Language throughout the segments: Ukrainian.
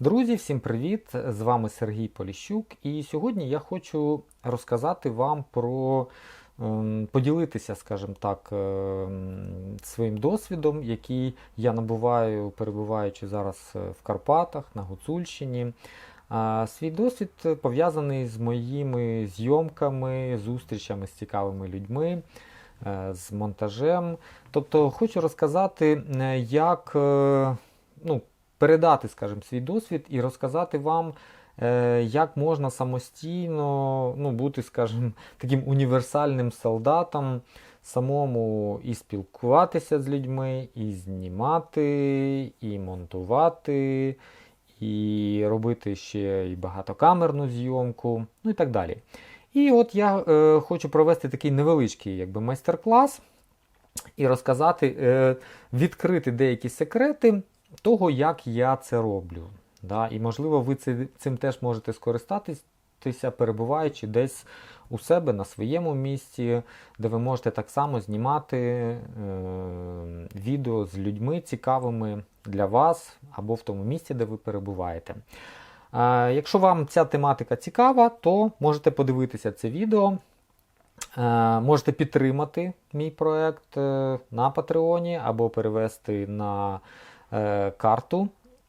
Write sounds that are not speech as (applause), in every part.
Друзі, всім привіт! З вами Сергій Поліщук. І сьогодні я хочу розказати вам про ем, поділитися, скажімо так, ем, своїм досвідом, який я набуваю, перебуваючи зараз е, в Карпатах на Гуцульщині. Свій досвід пов'язаний з моїми зйомками, зустрічами з цікавими людьми, е, з монтажем. Тобто хочу розказати, е, як е, ну, передати, скажімо, свій досвід і розказати вам, е, як можна самостійно ну, бути, скажімо, (laughs) таким універсальним солдатом, самому і спілкуватися з людьми, і знімати, і монтувати, і робити ще і багатокамерну зйомку, ну і так далі. І от я е, хочу провести такий невеличкий якби, майстер-клас і розказати, е, відкрити деякі секрети того, як я це роблю. Да? І, можливо, ви цим теж можете скористатися, перебуваючи десь у себе на своєму місці, де ви можете так само знімати е, відео з людьми цікавими для вас або в тому місці, де ви перебуваєте. Е, Якщо вам ця тематика цікава, то можете подивитися це відео. Е, Можете підтримати мій проект е, на Патреоні або перевести на карту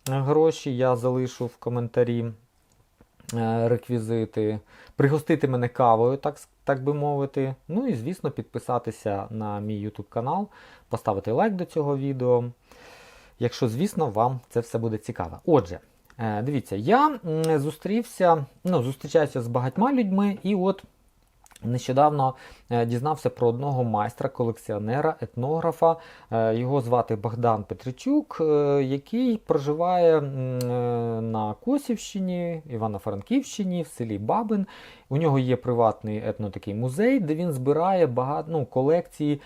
гроші. Я залишу в коментарі е, реквізити, пригостити мене кавою, так, так би мовити. Ну і, звісно, підписатися на мій YouTube канал, поставити лайк до цього відео. Якщо, звісно, вам це все буде цікаво. Отже, е, дивіться, я зустрівся, ну, зустрічаюся з багатьма людьми, і от Нещодавно е, дізнався про одного майстра, колекціонера, етнографа. Е, Його звати Богдан Петричук, е, який проживає на Косівщині, Івано-Франківщині, в селі Бабин. У нього є приватний етно такий музей, де він збирає багато ну, колекції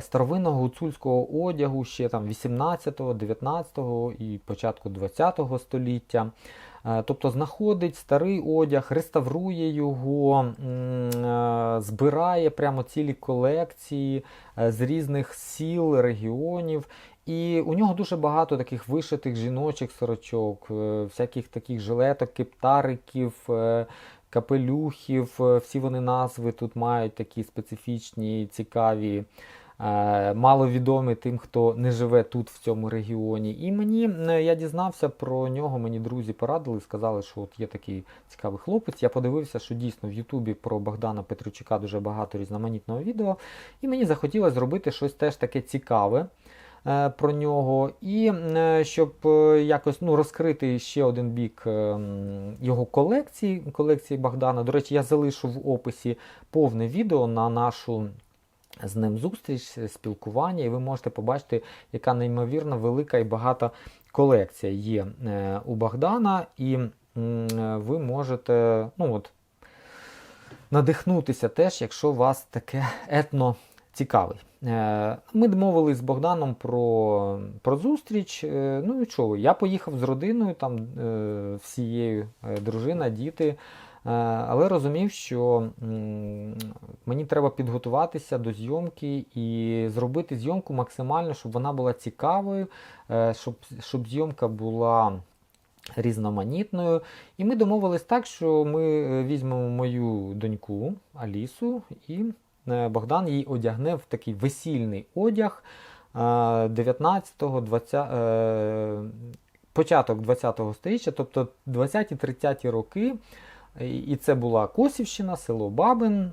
старовинного гуцульського одягу ще там 18, 19 і початку 20 століття. Е, Тобто знаходить старий одяг, реставрує його, е, збирає прямо цілі колекції е, з різних сіл, регіонів. І у нього дуже багато таких вишитих жіночих сорочок, всяких таких жилеток, кептариків, капелюхів. Всі вони назви тут мають такі специфічні, цікаві. Е, Маловідомі тим, хто не живе тут, в цьому регіоні. І мені е, я дізнався про нього, мені друзі порадили, сказали, що от є такий цікавий хлопець. Я подивився, що дійсно в Ютубі про Богдана Петручука дуже багато різноманітного відео. І мені захотілося зробити щось теж таке цікаве е, про нього. І щоб якось ну, розкрити ще один бік його колекції, колекції Богдана. До речі, я залишу в описі повне відео на нашу з ним зустріч, спілкування, і ви можете побачити, яка неймовірно велика і багата колекція є е, у Богдана, і е, ви можете ну от, надихнутися теж, якщо вас таке етно цікавий. Е, Ми домовились з Богданом про, про зустріч. Ну і що, я поїхав з родиною, там всією дружина, діти. Е, Але розумів, що мені треба підготуватися до зйомки і зробити зйомку максимально, щоб вона була цікавою, е, щоб, щоб зйомка була різноманітною. І ми домовились так, що ми е, візьмемо мою доньку Алісу, і Богдан їй одягне в такий весільний одяг 19-го, 20, е, початок 20-го століття, тобто 20-30 роки. І це була Косівщина, село Бабин.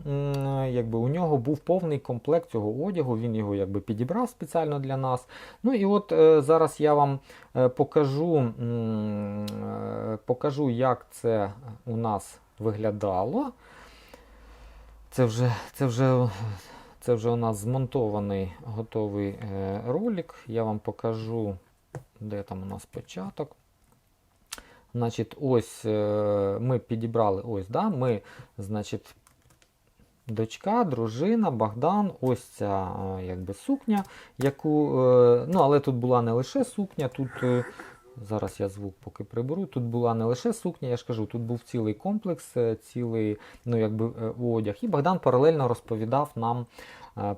Якби у нього був повний комплект цього одягу, він його якби підібрав спеціально для нас. Ну і от е, зараз я вам е, покажу, е, покажу, як це у нас виглядало. Це вже, це вже, це вже у нас змонтований готовий ролик. Я вам покажу, де там у нас початок. Значить, ось е, ми підібрали ось, да, ми, значить, дочка, дружина, Богдан, ось ця е, якби сукня, яку, е, ну, але тут була не лише сукня, тут, зараз я звук поки приберу, тут була не лише сукня, я ж кажу, тут був цілий комплекс, цілий ну, якби, одяг. І Богдан паралельно розповідав нам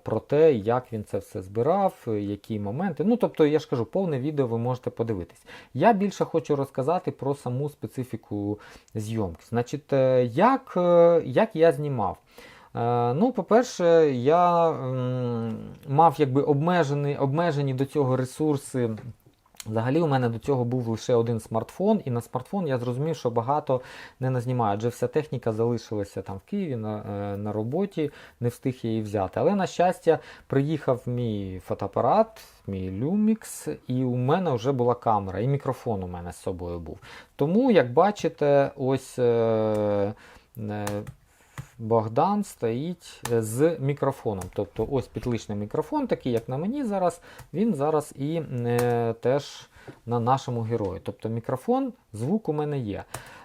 про те, як він це все збирав, е, які моменти. Ну, тобто, я ж кажу, повне відео ви можете подивитись. Я більше хочу розказати про саму специфіку зйомки. Значить, е, як, е, як я знімав. Е, Ну, по-перше, я мав якби обмежені, обмежені до цього ресурси. Взагалі, у мене до цього був лише один смартфон, і на смартфон я зрозумів, що багато не назнімаю, адже вся техніка залишилася там в Києві на, е, на роботі, не встиг її взяти. Але, на щастя, приїхав мій фотоапарат, мій Lumix, і у мене вже була камера, і мікрофон у мене з собою був. Тому, як бачите, ось. Е, е, Богдан стоїть е, з мікрофоном. Тобто ось підличний мікрофон, такий, як на мені зараз, він зараз і е, теж на нашому герої. Тобто мікрофон, звук у мене є.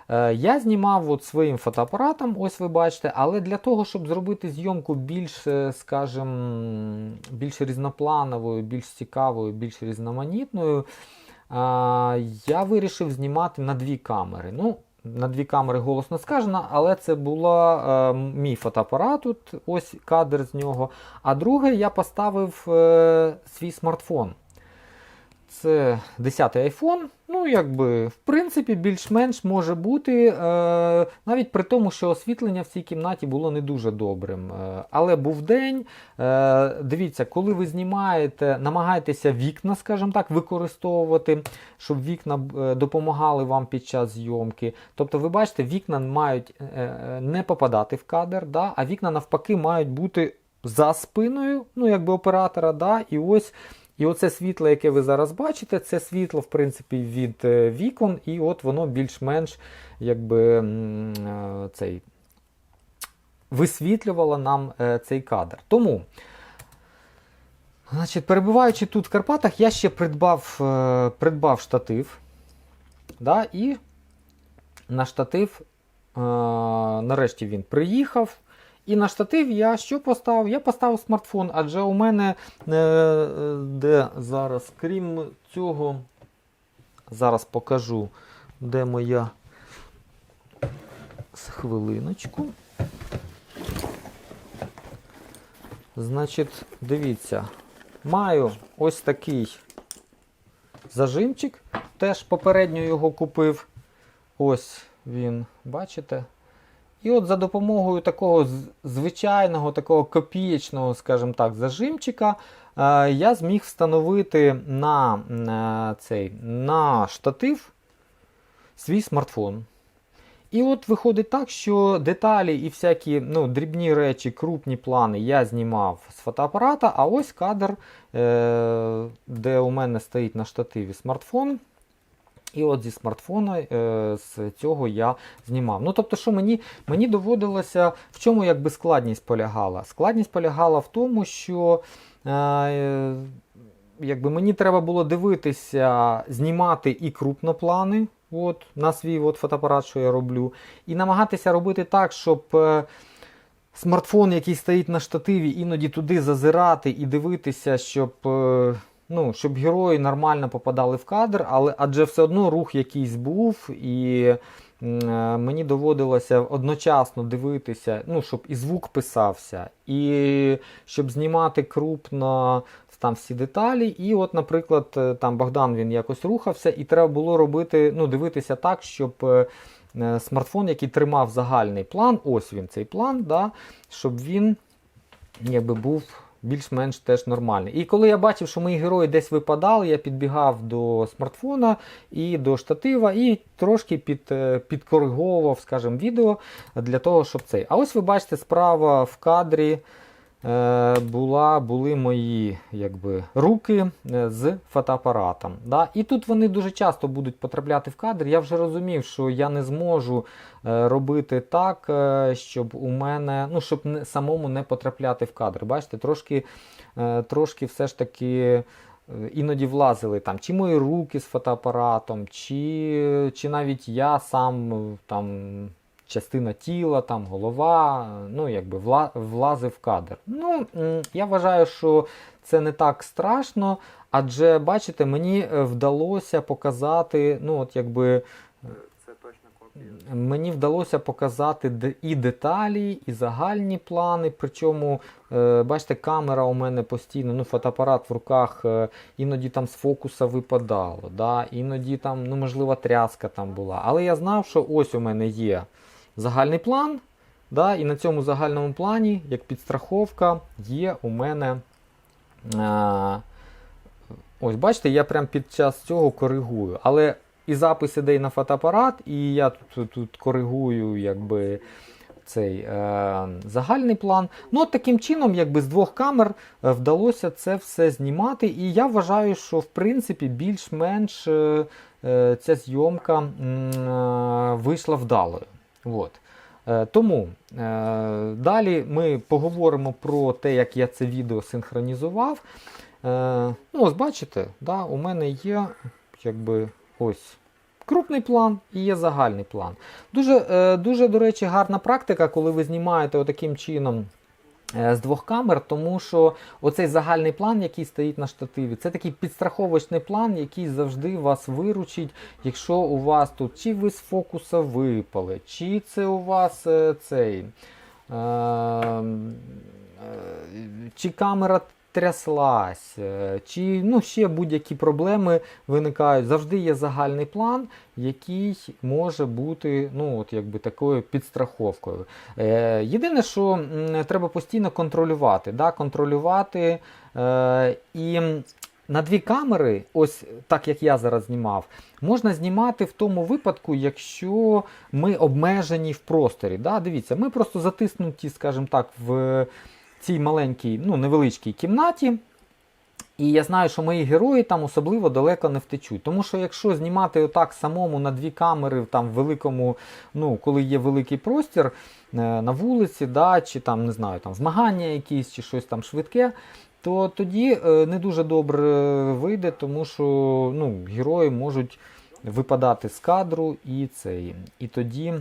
Е, я знімав от своїм фотоапаратом, ось ви бачите, але для того, щоб зробити зйомку більш, е, скажімо, більш різноплановою, більш цікавою, більш різноманітною, я вирішив знімати на дві камери. Ну, на дві камери голосно сказано, але це була е, мій фотоапарат, тут, ось кадр з нього. А друге, я поставив е, свій смартфон. Це 10-й iPhone. Ну, якби, в принципі, більш-менш може бути, е, навіть при тому, що освітлення в цій кімнаті було не дуже добрим. Е, але був день. Е, дивіться, коли ви знімаєте, намагайтеся вікна, скажімо так, використовувати, щоб вікна е, допомагали вам під час зйомки. Тобто, ви бачите, вікна мають е, е, не попадати в кадр, да, а вікна навпаки мають бути за спиною, ну, якби оператора. Да, і ось. І оце світло, яке ви зараз бачите, це світло, в принципі, від е, вікон, і от воно більш-менш якби е, цей висвітлювало нам е, цей кадр. Тому, значить, перебуваючи тут в Карпатах, я ще придбав, придбав штатив. Да, і на штатив, нарешті він приїхав. І на штатив я що поставив? Я поставив смартфон, адже у мене е, е, де зараз, крім цього, зараз покажу, де моя з хвилиночку. Значить, дивіться, маю ось такий зажимчик. Теж попередньо його купив. Ось він, бачите? І от за допомогою такого звичайного, такого копієчного, скажімо так, зажимчика, е, я зміг встановити на, е, цей, на штатив свій смартфон. І от виходить так, що деталі і всякі ну, дрібні речі, крупні плани я знімав з фотоапарата, а ось кадр, е, де у мене стоїть на штативі смартфон. І от зі смартфона е, з цього я знімав. Ну тобто, що мені, мені доводилося, в чому якби складність полягала? Складність полягала в тому, що е, якби мені треба було дивитися, знімати і крупноплани от, на свій от, фотоапарат, що я роблю, і намагатися робити так, щоб. е, Смартфон, який стоїть на штативі, іноді туди зазирати і дивитися, щоб е, ну, щоб герої нормально попадали в кадр, але адже все одно рух якийсь був, і е, мені доводилося одночасно дивитися, ну, щоб і звук писався, і щоб знімати крупно там всі деталі. І от, наприклад, е, там Богдан він якось рухався, і треба було робити, ну, дивитися так, щоб. е, Смартфон, який тримав загальний план, ось він цей план, да, щоб він якби був більш-менш теж нормальний. І коли я бачив, що мої герої десь випадали, я підбігав до смартфона і до штатива, і трошки під, е, підкориговував, скажімо, відео для того, щоб цей. А ось ви бачите, справа в кадрі. Е, Була, були мої якби, руки е, з фотоапаратом. Да? І тут вони дуже часто будуть потрапляти в кадр. Я вже розумів, що я не зможу е, робити так, щоб у мене, ну, щоб самому не потрапляти в кадр. Бачите, трошки, трошки все ж таки. Іноді влазили там чи мої руки з фотоапаратом, чи, чи навіть я сам там частина тіла, там голова, ну якби вла, влазив в кадр. Ну, я вважаю, що це не так страшно, адже бачите, мені е, вдалося показати, ну от якби точно мені вдалося показати і деталі, і загальні плани. Причому, е, бачите, камера у мене постійно, ну, фотоапарат в руках, е, іноді там з фокуса випадало, да? іноді там, ну, можливо, тряска там була. Але я знав, що ось у мене є загальний план. Да? І на цьому загальному плані, як підстраховка, є у мене. Е, ось бачите, я прям під час цього коригую. Але і запис іде і на фотоапарат, і я тут, тут коригую якби, цей е, загальний план. Ну, таким чином, якби з двох камер е, вдалося це все знімати. І я вважаю, що в принципі більш-менш е, е, ця зйомка е, вийшла вдалою. От. Е, Тому е, далі ми поговоримо про те, як я це відео синхронізував. Е, ну, ось бачите, да, у мене є якби ось крупний план і є загальний план. Дуже, дуже, до речі, гарна практика, коли ви знімаєте отаким чином. Е, З двох камер, тому що оцей загальний план, який стоїть на штативі, це такий підстраховочний план, який завжди вас виручить, якщо у вас тут чи ви з фокуса випали, чи це у вас е, цей. Е, е, чи камера тряслась, е, чи ну, ще будь-які проблеми виникають. Завжди є загальний план, який може бути ну, от, якби, такою підстраховкою. Е, єдине, що треба постійно контролювати. Да? Контролювати е, і. На дві камери, ось так як я зараз знімав, можна знімати в тому випадку, якщо ми обмежені в просторі. Да? Дивіться, ми просто затиснуті, скажімо так, в цій маленькій, ну, невеличкій кімнаті. І я знаю, що мої герої там особливо далеко не втечуть. Тому що якщо знімати отак самому на дві камери, там в великому, ну, коли є великий простір е, на вулиці, да, чи там, не знаю, там змагання якісь, чи щось там швидке, то тоді е, не дуже добре вийде, тому що ну, герої можуть випадати з кадру і цей. І тоді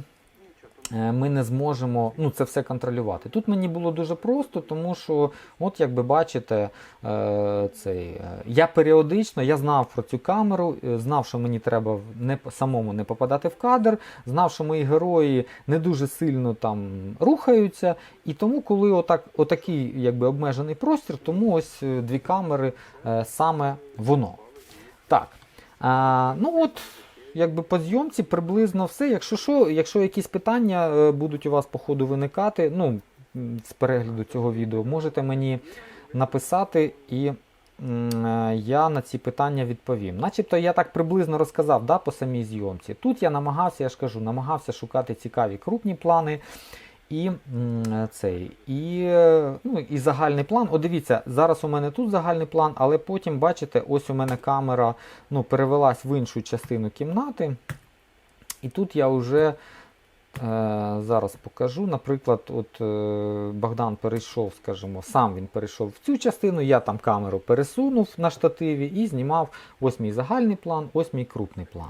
ми не зможемо ну, це все контролювати. Тут мені було дуже просто, тому що, от як ви бачите, е, цей, е, я періодично я знав про цю камеру, е, знав, що мені треба не, самому не попадати в кадр, знав, що мої герої не дуже сильно там рухаються. І тому, коли отак, отакий якби, обмежений простір, тому ось е, дві камери е, саме воно. Так. А, ну от, якби по зйомці приблизно все. Якщо що, якщо якісь питання е, будуть у вас по ходу виникати, ну, з перегляду цього відео, можете мені написати і е, я на ці питання відповім. Начебто я так приблизно розказав да, по самій зйомці. Тут я намагався, я ж кажу, намагався шукати цікаві крупні плани. І цей, і, е, ну, і загальний план. О, дивіться, зараз у мене тут загальний план, але потім, бачите, ось у мене камера ну, перевелась в іншу частину кімнати. І тут я вже е, зараз покажу. Наприклад, от е, Богдан перейшов, скажімо, сам він перейшов в цю частину, я там камеру пересунув на штативі і знімав ось мій загальний план, ось мій крупний план.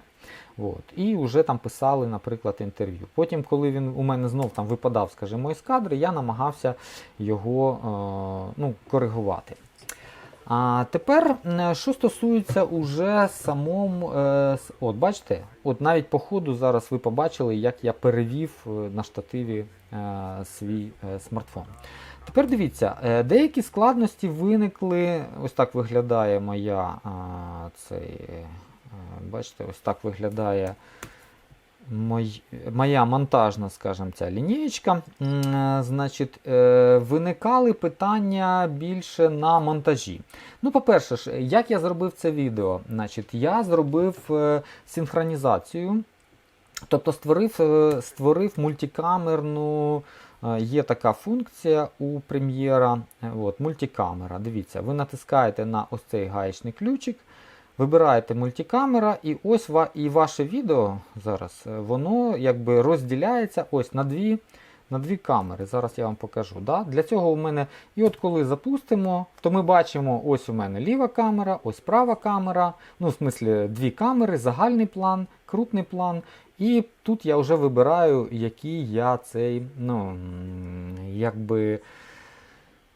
От. І вже там писали, наприклад, інтерв'ю. Потім, коли він у мене знов там випадав, скажімо, із кадри, я намагався його е, ну, коригувати. А тепер, е, що стосується уже самому, е, от бачите, от навіть по ходу зараз ви побачили, як я перевів е, на штативі свій смартфон. Тепер дивіться, деякі складності виникли. Ось так виглядає моя цей, бачите, ось так виглядає моя монтажна, скажімо, ця лінієчка. Е, Значить, е, виникали питання більше на монтажі. Ну, по-перше, як я зробив це відео? Значить, я зробив е, синхронізацію. Тобто створив, створив мультикамерну. Є така функція у прем'єра. мультикамера. Дивіться, ви натискаєте на ось цей гаєчний ключик, вибираєте мультикамера, і ось і ваше відео зараз е, воно якби розділяється ось на дві, на дві камери. Зараз я вам покажу. Да? Для цього у мене, і от коли запустимо, то ми бачимо, ось у мене ліва камера, ось права камера. Ну, в смислі, дві камери, загальний план, крупний план. І тут я вже вибираю, який я цей, ну, якби.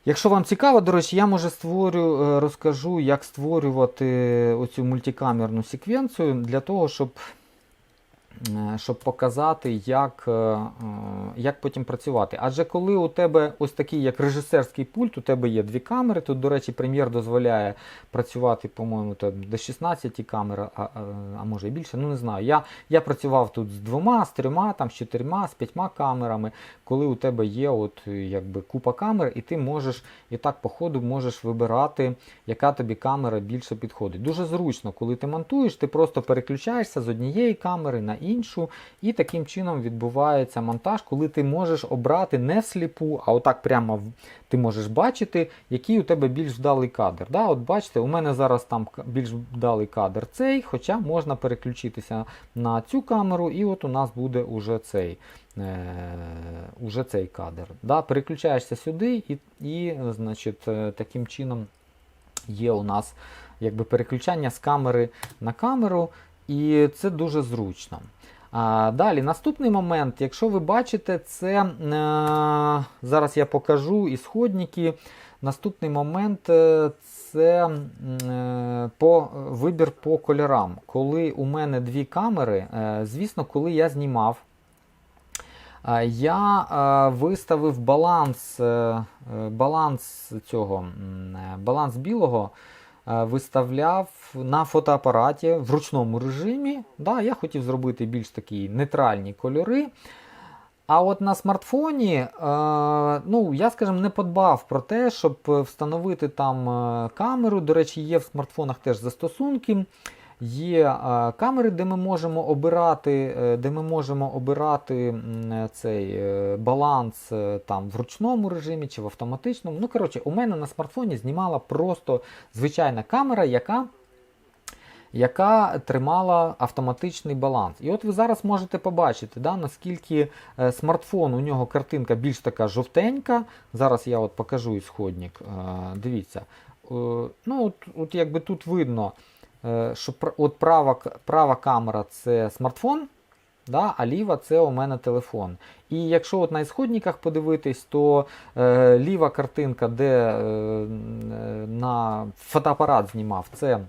Якщо вам цікаво, до речі, я може створю, е, розкажу, як створювати оцю мультикамерну секвенцію для того, щоб, щоб показати, як, е, е, як потім працювати. Адже коли у тебе ось такий як режисерський пульт, у тебе є дві камери. Тут, до речі, прем'єр дозволяє працювати, по-моєму, до 16 камер, а, а, може і більше. Ну не знаю. Я, я працював тут з двома, з трьома, там, з чотирма, з п'ятьма камерами, коли у тебе є от, е, якби, купа камер, і ти можеш і так по ходу можеш вибирати, яка тобі камера більше підходить. Дуже зручно, коли ти монтуєш, ти просто переключаєшся з однієї камери на іншу, і таким чином відбувається монтаж, коли ти можеш обрати не всліпу, а отак прямо ти можеш бачити, який у тебе більш вдалий кадр. Да, от бачите, у мене зараз там більш вдалий кадр цей, хоча можна переключитися на цю камеру, і от у нас буде уже цей. Е, уже цей кадр. Да? Переключаєшся сюди, і, і значить, е, таким чином є у нас якби, переключання з камери на камеру, і це дуже зручно. А, далі, наступний момент, якщо ви бачите, це е, зараз я покажу ісходники. Наступний момент е, це е, по, вибір по кольорам. Коли у мене дві камери, звісно, коли я знімав, я виставив баланс, баланс цього, баланс білого. Е, Виставляв на фотоапараті в ручному режимі. Да, я хотів зробити більш такі нейтральні кольори. А от на смартфоні, е, ну, я, скажімо, не подбав про те, щоб встановити там е, камеру. До речі, є в смартфонах теж застосунки. Є е, камери, де ми можемо обирати, е, де ми можемо обирати цей е, баланс там в ручному режимі чи в автоматичному. Ну, коротше, у мене на смартфоні знімала просто звичайна камера, яка яка тримала автоматичний баланс. І от ви зараз можете побачити, да, наскільки смартфон, у нього картинка більш така жовтенька. Зараз я от покажу ісходник. Дивіться. Ну, от, от якби тут видно, що от права, права камера це смартфон. Да, а ліва це у мене телефон. І якщо от на ісходниках подивитись, то е, ліва картинка, де е, е, на фотоапарат знімав, це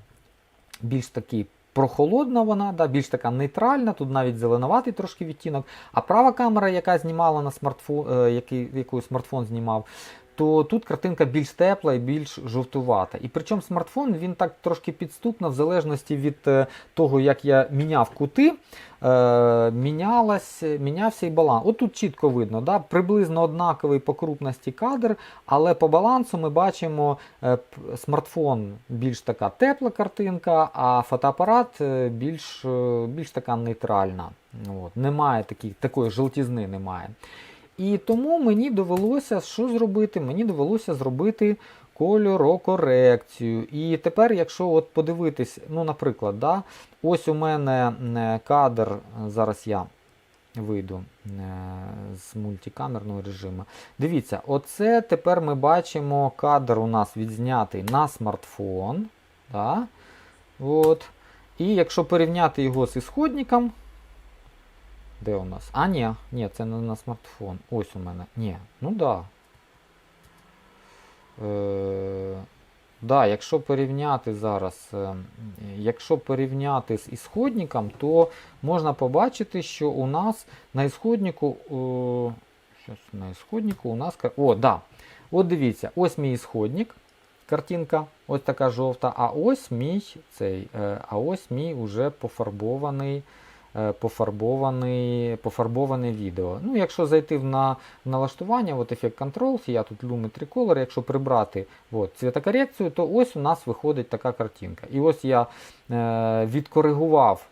більш таки прохолодна вона, да, більш така нейтральна, тут навіть зеленуватий трошки відтінок. А права камера, яка знімала на смартфон, е, який, яку смартфон знімав, то тут картинка більш тепла і більш жовтувата. І причому смартфон він так трошки підступно, в залежності від е, того, як я міняв кути, е, мінялась, мінявся і баланс. От тут чітко видно, да, приблизно однаковий по крупності кадр, але по балансу ми бачимо е, смартфон більш така тепла картинка, а фотоапарат більш, більш така нейтральна. От. Немає такі, такої жовтізни немає. І тому мені довелося що зробити? Мені довелося зробити кольорокорекцію. І тепер, якщо от подивитись, ну, наприклад, да, ось у мене кадр, зараз я вийду з мультикамерного режиму. Дивіться, оце тепер ми бачимо кадр у нас відзнятий на смартфон. Да? От. І якщо порівняти його з ісходником, де у нас? А, ні, ні, це не на смартфон. Ось у мене. Ні, ну да. Е, да, якщо порівняти зараз, е, якщо порівняти з ісходником, то можна побачити, що у нас на ісходнику. Щось на ісходнику у нас. О, да. От дивіться, ось мій ісходник. Картинка ось така жовта, а ось мій цей, е, а ось мій уже пофарбований, е, пофарбований, пофарбоване відео. Ну, якщо зайти в на налаштування, от Effect Controls, я тут Lumetri Color, якщо прибрати от, цвітокорекцію, то ось у нас виходить така картинка. І ось я е, відкоригував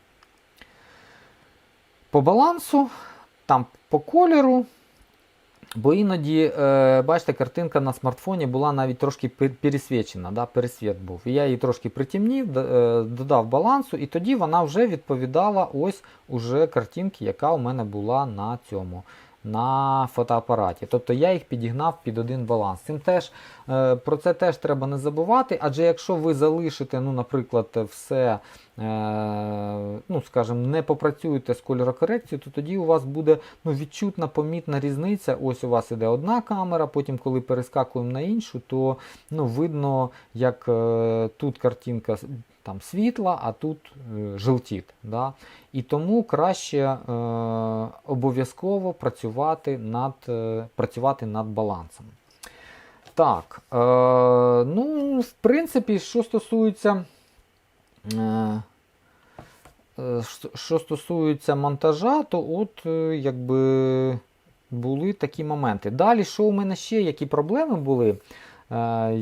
по балансу, там по кольору. Бо іноді, е, бачите, картинка на смартфоні була навіть трошки пе- пересвічена, да, пересвіт був. І я її трошки притемнів, е, додав балансу, і тоді вона вже відповідала ось уже картинки, яка у мене була на цьому. На фотоапараті. Тобто я їх підігнав під один баланс. Цим теж, е, про це теж треба не забувати, адже якщо ви залишите, ну, наприклад, все, е, ну, скажімо, не попрацюєте з кольорокорекцією, то тоді у вас буде ну, відчутна помітна різниця. Ось у вас іде одна камера, потім, коли перескакуємо на іншу, то ну, видно, як е, тут картинка там світла, а тут е, желтіт. Да? І тому краще е, обов'язково працювати над, е, працювати над балансом. Так, е, ну, в принципі, що стосується. Е, е, що- стосується монтажа, то от е, якби були такі моменти. Далі, що у мене ще, які проблеми були? Е,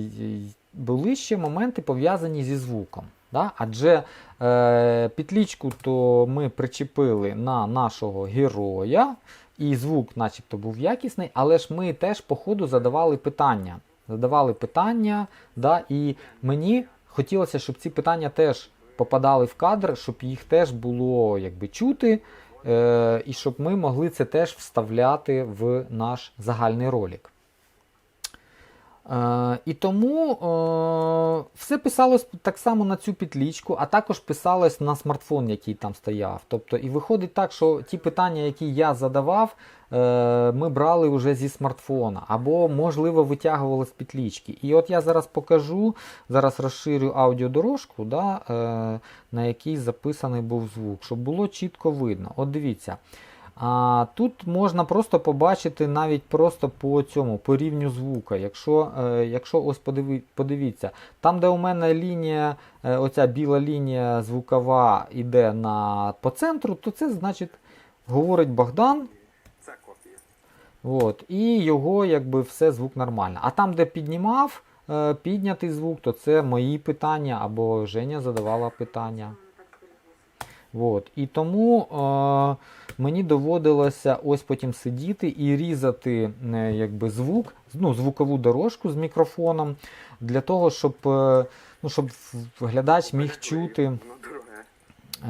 були ще моменти пов'язані зі звуком. Да? Адже е, петлічку то ми причепили на нашого героя, і звук, начебто, був якісний, але ж ми теж по ходу задавали питання. Задавали питання, да, і мені хотілося, щоб ці питання теж попадали в кадр, щоб їх теж було якби чути, е, і щоб ми могли це теж вставляти в наш загальний ролик. Е, і тому е, все писалось так само на цю петлічку, а також писалось на смартфон, який там стояв. Тобто, і виходить так, що ті питання, які я задавав, е, ми брали вже зі смартфона, або, можливо, витягували з петлічки. І от я зараз покажу, зараз розширю аудіодорожку, да, на якій записаний був звук, щоб було чітко видно. От дивіться. А тут можна просто побачити навіть просто по цьому, по рівню звука. Якщо, е, якщо ось подиві, подивіться, там, де у мене лінія, е, оця біла лінія звукова йде на, по центру, то це значить говорить Богдан. Це копія. От, і його якби все звук нормально. А там, де піднімав е, піднятий звук, то це мої питання або Женя задавала питання. От. І тому е, мені доводилося ось потім сидіти і різати е, якби, звук, ну, звукову дорожку з мікрофоном для того, щоб, е, ну, щоб глядач міг чути.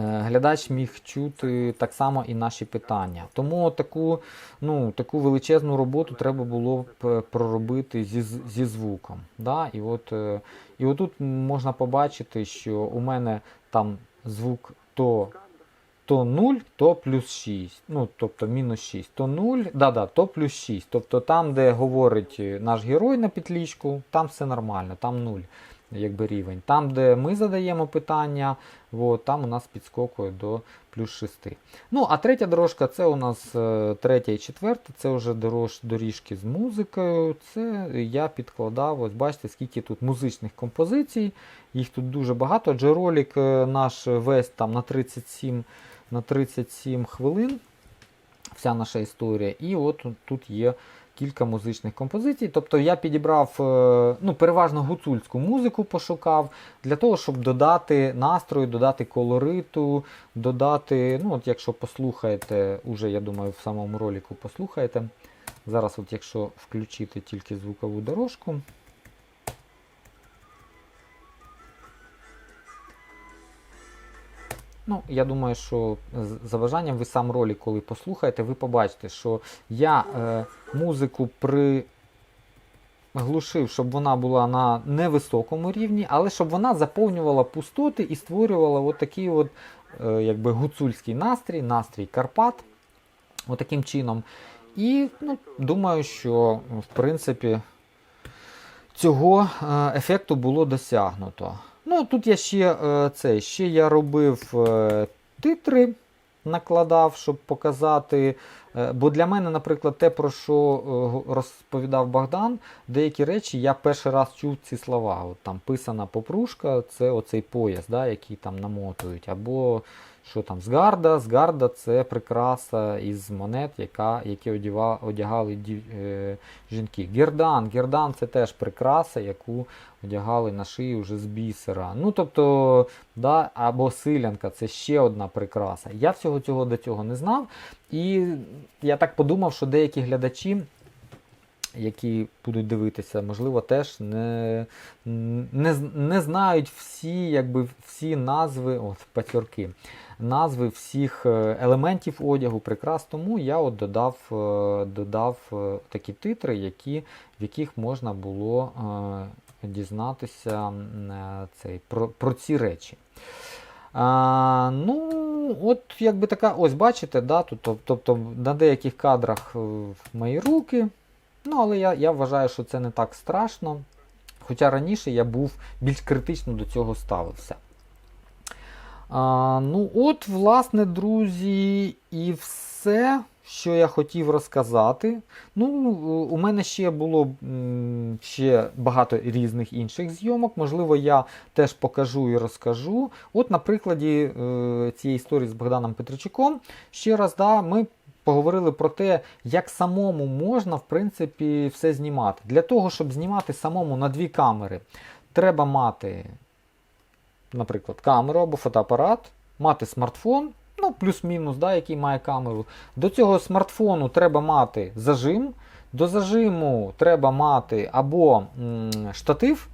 Е, Глядач міг чути так само і наші питання. Тому таку, ну, таку величезну роботу треба було б проробити зі, зі звуком. Да? І, от, і отут можна побачити, що у мене там звук то, то 0, то плюс 6. Ну, тобто мінус 6, то 0, да, да, то плюс 6. Тобто там, де говорить е, наш герой на петлічку, там все нормально, там 0 якби рівень. Там, де ми задаємо питання, от, там у нас підскокує до плюс 6. Ну, а третя дорожка це у нас е, третя і четверта, це вже дорож, доріжки з музикою. Це я підкладав, ось бачите, скільки тут музичних композицій. Їх тут дуже багато. Адже ролик е, наш весь там на 37, на 37 хвилин. Вся наша історія. І от тут є кілька музичних композицій. Тобто я підібрав е, ну, переважно гуцульську музику пошукав для того, щоб додати настрою, додати колориту, додати, ну от якщо послухаєте, уже я думаю, в самому роліку послухаєте. Зараз, от якщо включити тільки звукову дорожку. Ну, я думаю, що за бажанням ви сам ролик, коли послухаєте, ви побачите, що я е, музику приглушив, щоб вона була на невисокому рівні, але щоб вона заповнювала пустоти і створювала от от, е, якби гуцульський настрій, настрій Карпат. Отаким чином. І ну, думаю, що в принципі цього е, ефекту було досягнуто. Ну, тут я ще е, це, ще я робив е, титри, накладав, щоб показати. Е, бо для мене, наприклад, те, про що розповідав Богдан, деякі речі я перший раз чув ці слова. От там писана попружка, це оцей пояс, да, який там намотують. Або що там, згарда. Згарда це прикраса із монет, яка, які одяга, одягали дів, е, жінки. Гердан. Гердан це теж прикраса, яку одягали на шию вже з бісера. Ну, тобто, да, або силянка це ще одна прикраса. Я всього цього до цього не знав. І я так подумав, що деякі глядачі. Які будуть дивитися, можливо, теж не, не, не знають всі, якби, всі назви, от, пацьорки, назви всіх е, елементів одягу, прикрас. Тому я от додав, е, додав е, такі титри, які, в яких можна було е, дізнатися е, цей, про, про ці речі. А, ну, от якби така, ось бачите, да, тут, тобто на деяких кадрах мої руки. Ну, але я, я вважаю, що це не так страшно. Хоча раніше я був більш критично до цього ставився. А, ну, от, власне, друзі, і все, що я хотів розказати. Ну, у мене ще було ще багато різних інших зйомок. Можливо, я теж покажу і розкажу. От, на прикладі е, цієї історії з Богданом Петричуком, ще раз, да, ми поговорили про те, як самому можна, в принципі, все знімати. Для того, щоб знімати самому на дві камери, треба мати наприклад, камеру або фотоапарат, мати смартфон, ну, плюс-мінус, да, який має камеру. До цього смартфону треба мати зажим. До зажиму треба мати або м, штатив,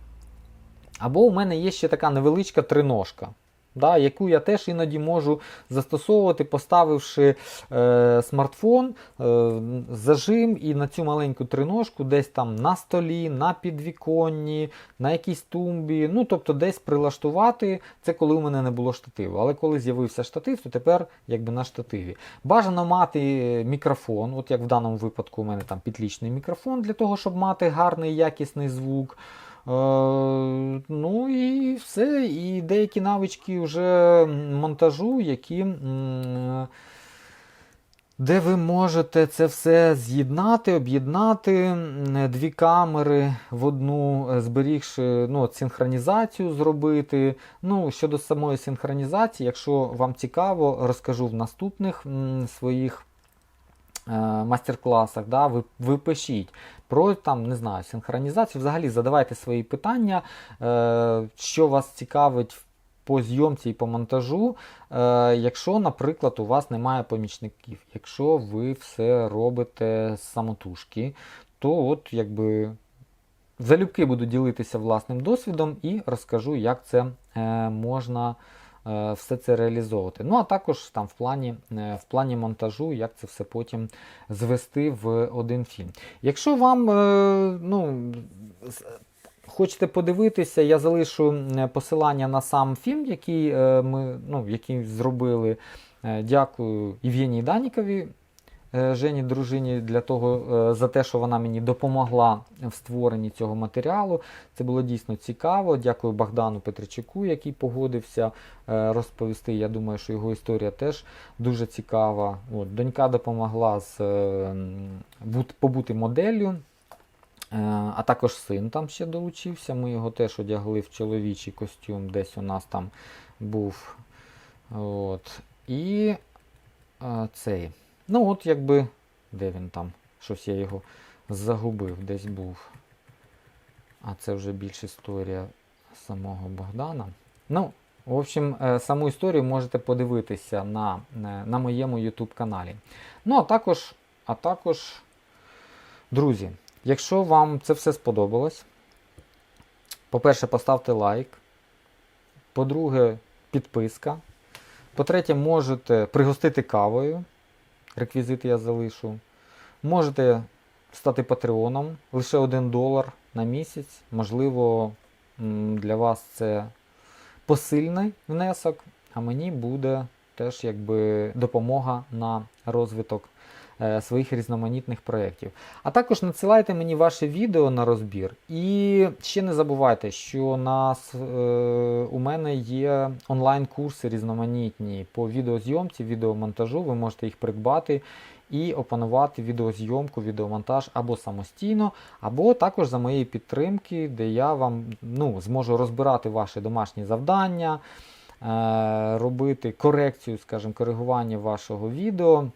або у мене є ще така невеличка триножка. Да, яку я теж іноді можу застосовувати, поставивши е, смартфон, е, зажим і на цю маленьку триножку десь там на столі, на підвіконні, на якійсь тумбі. Ну, тобто десь прилаштувати. Це коли у мене не було штативу. Але коли з'явився штатив, то тепер якби на штативі. Бажано мати мікрофон, от як в даному випадку у мене там підлічний мікрофон, для того, щоб мати гарний якісний звук. Е, ну і все. І деякі навички вже монтажу, які. Де ви можете це все з'єднати, об'єднати дві камери в одну, е, зберігши ну, синхронізацію зробити. Ну, щодо самої синхронізації, якщо вам цікаво, розкажу в наступних своїх е, мастер-класах. Да, ви, ви пишіть про там, не знаю, синхронізацію. Взагалі задавайте свої питання, е, що вас цікавить по зйомці і по монтажу. Е, якщо, наприклад, у вас немає помічників, якщо ви все робите з самотужки, то от якби. Залюбки буду ділитися власним досвідом і розкажу, як це е, можна все це реалізовувати. Ну, а також там в плані, е, в плані монтажу, як це все потім звести в один фільм. Якщо вам е, ну, хочете подивитися, я залишу е, посилання на сам фільм, який е, ми ну, який зробили. Е, Дякую Євгенії Данікові. Е, Жені дружині для того е, за те, що вона мені допомогла в створенні цього матеріалу. Це було дійсно цікаво. Дякую Богдану Петричуку, який погодився е, розповісти. Я думаю, що його історія теж дуже цікава. От, донька допомогла з, бут- побути моделлю. А також син там ще долучився. Ми його теж одягли в чоловічий костюм, десь у нас там був. От. І цей. Ну, от якби. Де він там? Щось я його загубив, десь був. А це вже більш історія самого Богдана. Ну, в общем, е, саму історію можете подивитися на, на, на моєму YouTube каналі. Ну, а також, а також, друзі, якщо вам це все сподобалось, по-перше, поставте лайк. По-друге, підписка. По-третє, можете пригостити кавою. Реквізити я залишу. Можете стати патреоном лише 1 долар на місяць. Можливо, для вас це посильний внесок, а мені буде теж якби допомога на розвиток своїх різноманітних проєктів. А також надсилайте мені ваше відео на розбір. І ще не забувайте, що нас, е, у мене є онлайн-курси різноманітні по відеозйомці, відеомонтажу. Ви можете їх придбати і опанувати відеозйомку, відеомонтаж або самостійно, або також за моєї підтримки, де я вам ну, зможу розбирати ваші домашні завдання, е, робити корекцію, скажімо, коригування вашого відео.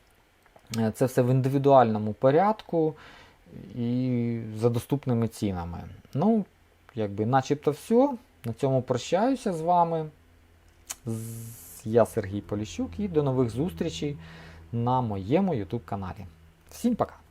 Е, Це все в індивідуальному порядку і за доступними цінами. Ну, якби начебто все. На цьому прощаюся з вами. Я Сергій Поліщук і до нових зустрічей на моєму YouTube каналі. Всім пока!